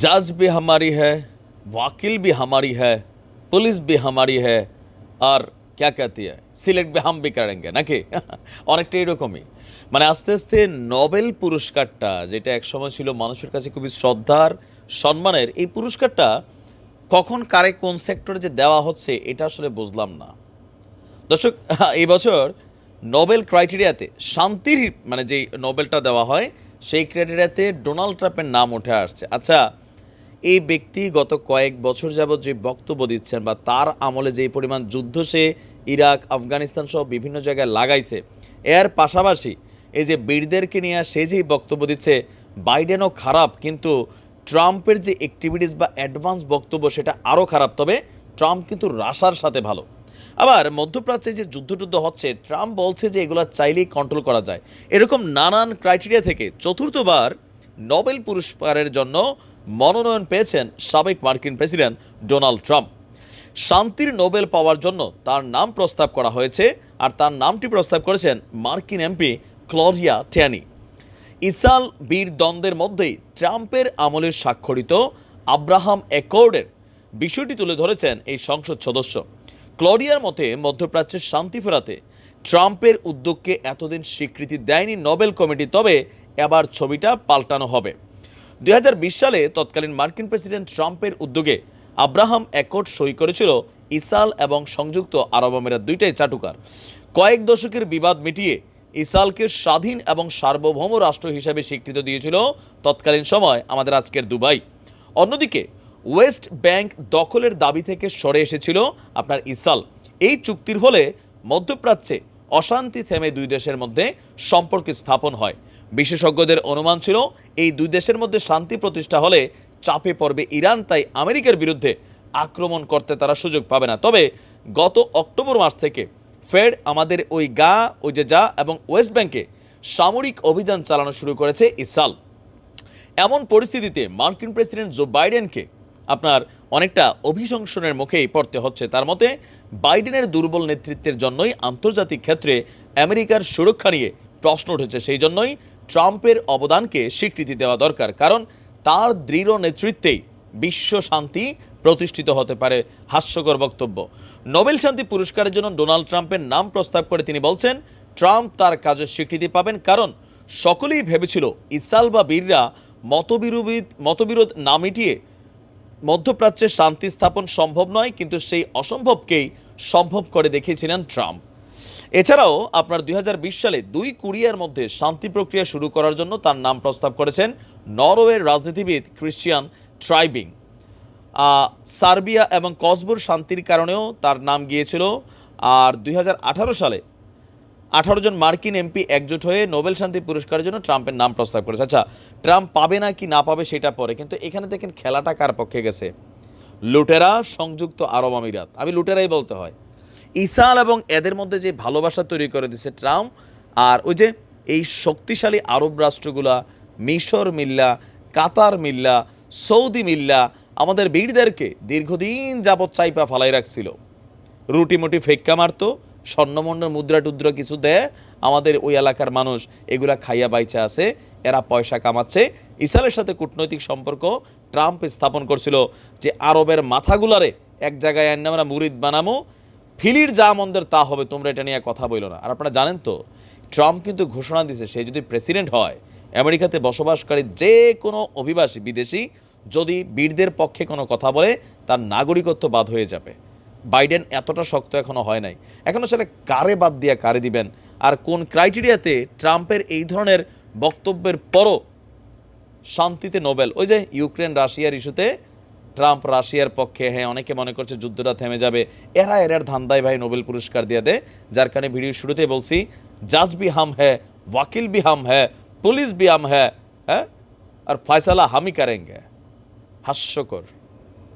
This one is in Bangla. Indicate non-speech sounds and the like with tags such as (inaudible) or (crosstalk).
जज भी हमारी है वकील भी हमारी है पुलिस भी हमारी है আর क्या कहती है সিলেক্ট भी हम भी करेंगे নাকি অনেকটা এরকমই মানে আস্তে আস্তে নোবেল পুরস্কারটা যেটা একসময় ছিল মানুষের কাছে খুবই শ্রদ্ধার সম্মানের এই পুরস্কারটা কখন কারে কোন সেক্টরে যে দেওয়া হচ্ছে এটা আসলে বুঝলাম না দর্শক (laughs) এই বছর নোবেল ক্রাইটেরিয়াতে শান্তির মানে যেই নোবেলটা দেওয়া হয় সেই ক্রাইটেরিয়াতে ডোনাল্ড ট্রাম্পের নাম উঠে আসছে আচ্ছা এই ব্যক্তি গত কয়েক বছর যাবৎ যে বক্তব্য দিচ্ছেন বা তার আমলে যেই পরিমাণ যুদ্ধ সে ইরাক, আফগানিস্তান সহ বিভিন্ন জায়গায় লাগাইছে, এর পাশাপাশি এই যে বীরদেরকে নিয়ে সে যেই বক্তব্য দিচ্ছে, বাইডেনও খারাপ, কিন্তু ট্রাম্পের যে অ্যাক্টিভিটিস বা অ্যাডভান্স বক্তব্য সেটা আরও খারাপ, তবে ট্রাম্প কিন্তু রাশার সাথে ভালো। আবার মধ্যপ্রাচ্যে যে যুদ্ধ টুদ্ধ হচ্ছে, ট্রাম্প বলছে যে এগুলো চাইলেই কন্ট্রোল করা যায়। এরকম নানান ক্রাইটেরিয়া থেকে চতুর্থবার নোবেল পুরস্কারের জন্য মনোনয়ন পেয়েছেন সাবেক মার্কিন প্রেসিডেন্ট ডোনাল্ড ট্রাম্প। শান্তির নোবেল পাওয়ার জন্য তার নাম প্রস্তাব করা হয়েছে আর তার নামটি প্রস্তাব করেছেন মার্কিন এমপি ক্লরিয়া ট্যানি ইসাল বীর দ্বন্দ্বের মধ্যেই ট্রাম্পের আমলে স্বাক্ষরিত আব্রাহাম অ্যাকর্ডের বিষয়টি তুলে ধরেছেন এই সংসদ সদস্য। ক্লডিয়ার মতে, মধ্যপ্রাচ্যের শান্তি ফেরাতে ট্রাম্পের উদ্যোগকে এতদিন স্বীকৃতি দেয়নি নোবেল কমিটি, তবে এবার ছবিটা পাল্টানো হবে। দুই হাজার বিশ সালে তৎকালীন মার্কিন প্রেসিডেন্ট ট্রাম্পের উদ্যোগে আব্রাহাম অ্যাকর্ড সই করেছিল ইসাল এবং সংযুক্ত আরব আমিরাত দুইটাই চাটুকার। কয়েক দশকের বিবাদ মিটিয়ে ইসালকে স্বাধীন এবং সার্বভৌম রাষ্ট্র হিসেবে স্বীকৃতি দিয়েছিল তৎকালীন সময় আমাদের আজকের দুবাই। অন্যদিকে, ওয়েস্ট ব্যাংক দখলের দাবি থেকে সরে এসেছিল আপনার ইসাল। এই চুক্তির ফলে মধ্যপ্রাচ্যে অশান্তি থেমে দুই দেশের মধ্যে সম্পর্ক স্থাপন হয়। বিশেষজ্ঞদের অনুমান ছিল, এই দুই দেশের মধ্যে শান্তি প্রতিষ্ঠা হলে চাপে পড়বে ইরান, তাই আমেরিকার বিরুদ্ধে আক্রমণ করতে তারা সুযোগ পাবে না। তবে গত অক্টোবর মাস থেকে ফেড আমাদের ওই গা, ওই যে যা এবং ওয়েস্ট ব্যাংকে সামরিক অভিযান চালানো শুরু করেছে ইসাল এমন পরিস্থিতিতে মার্কিন প্রেসিডেন্ট জো বাইডেনকে আপনার অনেকটা অভিশংসনের মুখেই পড়তে হচ্ছে। তার মতে, বাইডেনের দুর্বল নেতৃত্বের জন্যই আন্তর্জাতিক ক্ষেত্রে আমেরিকার সুরক্ষা নিয়ে প্রশ্ন উঠেছে। সেই জন্যই ট্রাম্পের অবদানকে স্বীকৃতি দেওয়া দরকার, কারণ তার দৃঢ় নেতৃত্বেই বিশ্ব শান্তি প্রতিষ্ঠিত হতে পারে, হাস্যকর বক্তব্য। নোবেল শান্তি পুরস্কারের জন্য ডোনাল্ড ট্রাম্পের নাম প্রস্তাব করে তিনি বলছেন, ট্রাম্প তার কাজের স্বীকৃতি পাবেন, কারণ সকলেই ভেবেছিল ইসাল বা বীররা মতবিরোধ মতবিরোধ না মিটিয়ে মধ্যপ্রাচ্যে শান্তি স্থাপন সম্ভব নয়, কিন্তু সেই অসম্ভবকেই সম্ভব করে দেখিয়েছিলেন ট্রাম্প। এছাড়াও আপনার দুই হাজার বিশ সালে দুই কোরিয়ার মধ্যে শান্তি প্রক্রিয়া শুরু করার জন্য তার নাম প্রস্তাব করেছেন নরওয়ের রাজনীতিবিদ ক্রিশ্চিয়ান ট্রাইবিং। সার্বিয়া এবং কসবোর শান্তির কারণেও তার নাম গিয়েছিল। আর দুই হাজার আঠারো সালে আঠারো জন মার্কিন এমপি একজোট হয়ে নোবেল শান্তি পুরস্কারের জন্য ট্রাম্পের নাম প্রস্তাব করেছে। আচ্ছা ট্রাম্প পাবে না কি না পাবে সেটা পরে, কিন্তু এখানে দেখেন খেলাটা কার পক্ষে গেছে? লুটেরা, সংযুক্ত আরব আমিরাত। আমি লুটেরাই বলতে হয়। ইসাল এবং এদের মধ্যে যে ভালোবাসা তৈরি করে দিছে ট্রাম্প আর ওই যে এই শক্তিশালী আরব রাষ্ট্রগুলা, মিশর মিল্লা, কাতার মিল্লা, সৌদি মিল্লা, আমাদের বীরদেরকে দীর্ঘদিন যাবৎ চাইপা ফালাই রাখছিল। রুটি মুটি ফেক্কা মারতো স্বর্ণমণ্ডল মুদ্রা টুদ্রা কিছু দেয় আমাদের ওই এলাকার মানুষ এগুলা খাইয়া বাইচা আছে, এরা পয়সা কামাচ্ছে। ইসরায়েলের সাথে কূটনৈতিক সম্পর্ক ট্রাম্প স্থাপন করছিল যে আরবের মাথাগুলারে এক জায়গায় আমরা মুরিদ বানামো ফিলির যা মন্দের তা হবে, তোমরা এটা নিয়ে কথা বইল না। আর আপনারা জানেন তো, ট্রাম্প কিন্তু ঘোষণা দিছে, সে যদি প্রেসিডেন্ট হয়, আমেরিকাতে বসবাসকারী যে কোনো অভিবাসী, বিদেশি, যদি বীরদের পক্ষে কোনো কথা বলে, তার নাগরিকত্ব বাদ হয়ে যাবে। বাইডেন এতটা শক্ত এখনও হয় নাই। এখন আসলে কারে বাদ দিয়া কারে দিবেন? আর কোন ক্রাইটেরিয়াতে ট্রাম্পের এই ধরনের বক্তব্যের পরও শান্তিতে নোবেল, ওই যে ইউক্রেন রাশিয়ার ইস্যুতে ট্রাম্প রাশিয়ার পক্ষে হ্যাঁ অনেকে মনে করছে যুদ্ধটা থেমে যাবে। এরা এরার ধান্দায় ভাই নোবেল পুরস্কার দিয়ে দেয় যার কারণে ভিডিও শুরুতে বলছি, জাজ বি হাম হ্যাঁ ওয়াকিল বি হাম হ্যাঁ পুলিশ বি হাম হ্যাঁ হ্যাঁ আর ফয়সালা হামি কারেঙ্গে। হাস্যকর।